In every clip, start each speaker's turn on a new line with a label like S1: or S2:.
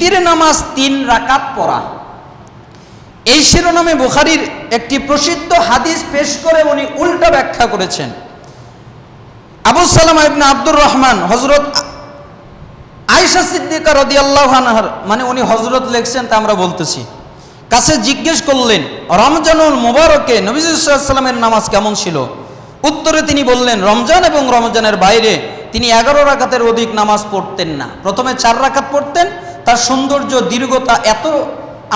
S1: বিতির নামাজ তিন রাকাত পড়া। এই শিরোনামে বুখারির একটি প্রসিদ্ধ হাদিস পেশ করে উনি উল্টা ব্যাখ্যা করেছেন। আবু সালামা ইবনে আব্দুর রহমান হজরত আয়েশা সিদ্দিকা রদি আল্লাহ মানে উনি হজরত লেখছেন তা আমরা বলতেছি। কাছে জিজ্ঞেস করলেন, রমজানুল মুবারকে নবীলামের নামাজ কেমন ছিল? উত্তরে তিনি বললেন, রমজান এবং রমজানের বাইরে তিনি এগারো রাকাতের অধিক নামাজ পড়তেন না। প্রথমে চার রাকাত পড়তেন তার সৌন্দর্য, দীর্ঘতা এত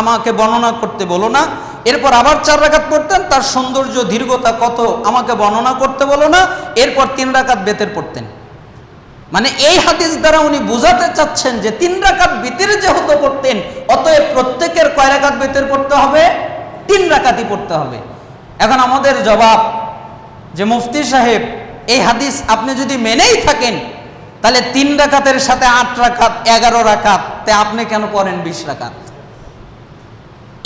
S1: আমাকে বর্ণনা করতে বলো না। এরপর আবার চার রাকাত পড়তেন, তার সৌন্দর্য, দীর্ঘতা কত আমাকে বর্ণনা করতে বলো না। এরপর তিন রাকাত বেতের পড়তেন। মানে এই হাদিস দ্বারা উনি বুঝাতে চাচ্ছেন যে তিন রাকাত বেতের যেহেতু পড়তেন, অতএব প্রত্যেকের কয় রাকাত বেতের পড়তে হবে? তিন রাকাতই পড়তে হবে। এখন আমাদের জবাব যে মুফতি সাহেব, এই হাদিস আপনি যদি মেনেই থাকেন, তাহলে তিন রাকাতের সাথে আট রাকাত, এগারো রাকাত তে আপনি কেন পড়েন বিশ রাকাত?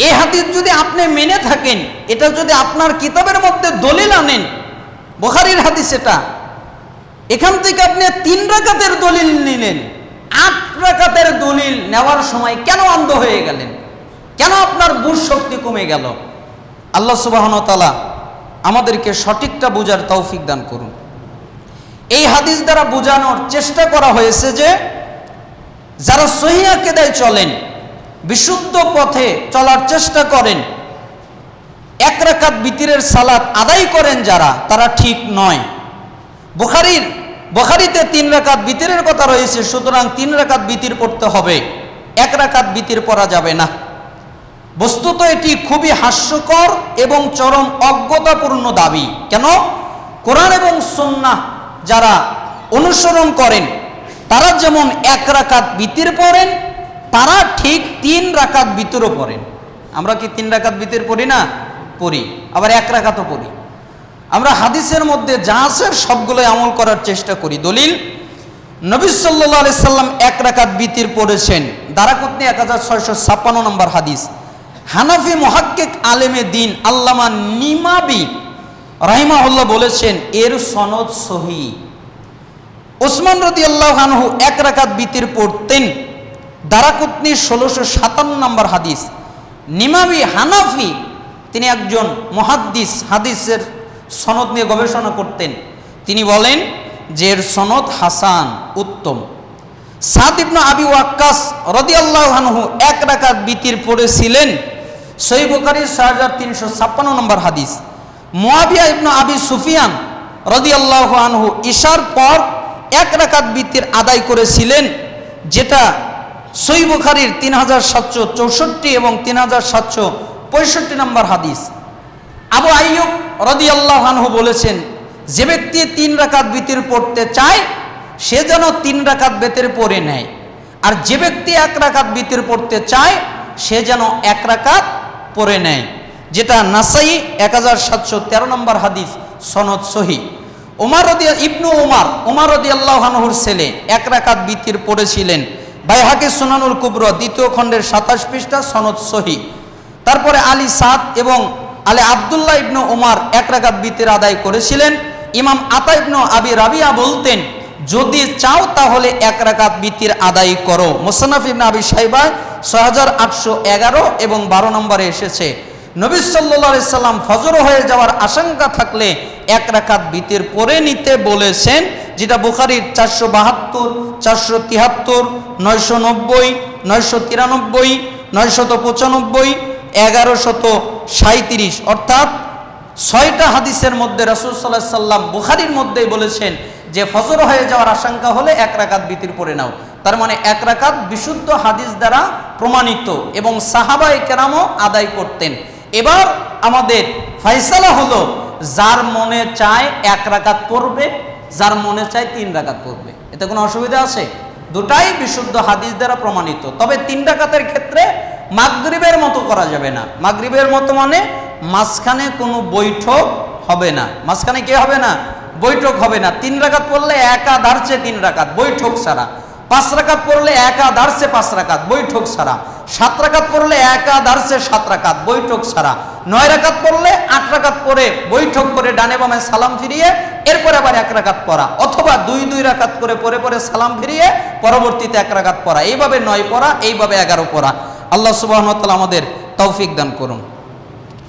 S1: এই হাদিস যদি আপনি মেনে থাকেন, এটা যদি আপনার কিতাবের মধ্যে দলিল আনেন, বোখারির হাদিস এটা। এখান থেকে আপনি তিন রাকাতের দলিল নিলেন, আট রাকাতের দলিল নেওয়ার সময় কেন অন্ধ হয়ে গেলেন? কেন আপনার বুঝ শক্তি কমে গেল? আল্লাহ সুবাহনতালা আমাদেরকে সঠিকটা বোঝার তৌফিক দান করুন। এই হাদিস দ্বারা বোঝানোর চেষ্টা করা হয়েছে যে যারা সহিয়া কেদায় চলেন, বিশুদ্ধ পথে চলার চেষ্টা করেন, এক রাকাত বিতিরের সালাত আদায় করেন যারা, তারা ঠিক নয়। বুখারির, বুখারিতে তিন রাকাত বিতিরের কথা রয়েছে, সুতরাং তিন রাকাত বিতির পড়তে হবে। এক রাকাত বিতির পড়া যাবে না। বস্তুত এটি খুবই হাস্যকর এবং চরম অজ্ঞতাপূর্ণ দাবি। কেন? কোরআন এবং সন্না যারা অনুসরণ করেন তারা যেমন এক রাকাত বিতির পড়েন, তারা ঠিক তিন রাকাত বিতিরও পড়েন। আমরা কি তিন রাকাত বিতির পড়ি না? পড়ি। আবার এক রাকাতও পড়ি। আমরা হাদিসের মধ্যে যা আছে সবগুলোই আমল করার চেষ্টা করি। দলিল, নবী সাল্লাহ আলি সাল্লাম এক রাকাত বিতির পড়েছেন। দারাকুতনি এক হাজার ছয়শো ছাপ্পান্ন নম্বর হাদিস। হানাফি মহাক্কিক আলেমে দিন আল্লামা নিমাবি রাহিমাহুল্লাহ বলেছেন, এর সনদ সহি। ওসমান রদি আল্লাহ এক রাকাত বিতির পড়তেন দারাকুতনি ষোলোশো সাতান্ন নম্বর হাদিস। নিমাবি হানাফি, তিনি একজন মহাদ্দিস হাদিসের সনদ নিয়ে গবেষণা করতেন। তিনি বলেন যে সনদ হাসান, উত্তম। সাদ ইবনু আবি ওয়াক্কাস রদিয়াল্লাহু আনহু এক রাকাত বিতির পড়েছিলেন সহি বুখারী ছয় হাজার তিনশো ছাপ্পান্ন নম্বর হাদিস। মোয়াবিয়া ইবনু আবি সুফিয়ান রদিয়াল্লাহু আনহু ঈশার পর এক রাকাত বৃত্তির আদায় করেছিলেন, যেটা সহি বুখারীর তিন হাজার সাতশো চৌষট্টি এবং তিন হাজার সাতশো পঁয়ষট্টি নম্বর হাদিস। আবু আইয়ুব রদিয়াল্লাহ আনহু বলেছেন, যে ব্যক্তি তিন রাকাত বিতির পড়তে চায়, সে যেন তিন রাকাত বেতের পড়ে নেয়। আর যে ব্যক্তি এক রাকাত বিতির পড়তে চায়, সে যেন এক রাকাত পড়ে নেয়। যেটা নাসাই এক হাজার সাতশো তেরো নম্বর হাদিস সনদ সহি। ওমার রদিয়া, ইবনু ওমার ওমার রদি আল্লাহানহুর ছেলে, এক রাকাত বিতির পড়েছিলেন বাইহাকে সোনানুল কুবর, দ্বিতীয় খণ্ডের সাতাশ পৃষ্ঠা, সনদ সহি। তারপরে আলী সাদ এবং আলে আবদুল্লাহ ইবনু উমার এক রাকাত বিতির আদায় করেছিলেন। ইমাম আতা ইবনু আবি রাবিয়া বলতেন, যদি চাও তাহলে এক রাকাত বিতির আদায় করো। মোসান্নাফ ইবনে আবি সাইবা ছয় হাজার আটশো এগারো এবং বারো নম্বরে এসেছে। নবী সাল্লাহ সাল্লাম ফজর হয়ে যাওয়ার আশঙ্কা থাকলে এক রাকাত বিতির পরে নিতে বলেছেন, যেটা বুখারির চারশো বাহাত্তর, চারশো তিয়াত্তর নয়শো নব্বই, নয়শো তিরানব্বই, নয়শত পঁচানব্বই এগারো শত সাঁত্রিশ অর্থাৎ ছয়টা হাদিসের মধ্যে রসুল সাল্লাহ সাল্লাম বুখারির মধ্যেই বলেছেন যে ফজর হয়ে যাওয়ার আশঙ্কা হলে এক রাকাত বিতির পরে নাও। তার মানে এক রাকাত বিশুদ্ধ হাদিস দ্বারা প্রমাণিত এবং সাহাবাই কেরামও আদায় করতেন। এবার আমাদের ফাইসালা হলো, যার মনে চায় এক রাকাত পড়বে, যার মনে চায় তিন রাকাত পড়বে। এতে কোনো অসুবিধা আছে? দুটাই বিশুদ্ধ হাদিস দ্বারা প্রমাণিত। তবে তিন রাকাতের ক্ষেত্রে মাগরিবের মতো করা যাবে না। মাগরিবের মতো মানে মাঝখানে কোনো বৈঠক হবে না। মাঝখানে কি হবে না? বৈঠক হবে না। তিন রাকাত পড়লে একা ধারছে তিন রাকাত। বৈঠক ছাড়া। পাঁচ রাকাত পড়লে একা দার্সে পাঁচ রাকাত, বৈঠক ছাড়া। সাত রাকাত পড়লে একা দার্সে সাত রাকাত, বৈঠক ছাড়া। নয় রাকাত পড়লে আট রাকাত পরে বৈঠক করে ডানে বামে সালাম ফিরিয়ে, এরপরে আবার এক রাকাত পড়া। অথবা দুই দুই রাকাত করে পরে পরে সালাম ফিরিয়ে, পরবর্তীতে এক রাকাত পড়া। এইভাবে নয় পড়া, এইভাবে এগারো পড়া। আল্লাহ সুবাহ আমাদের তৌফিক দান করুন।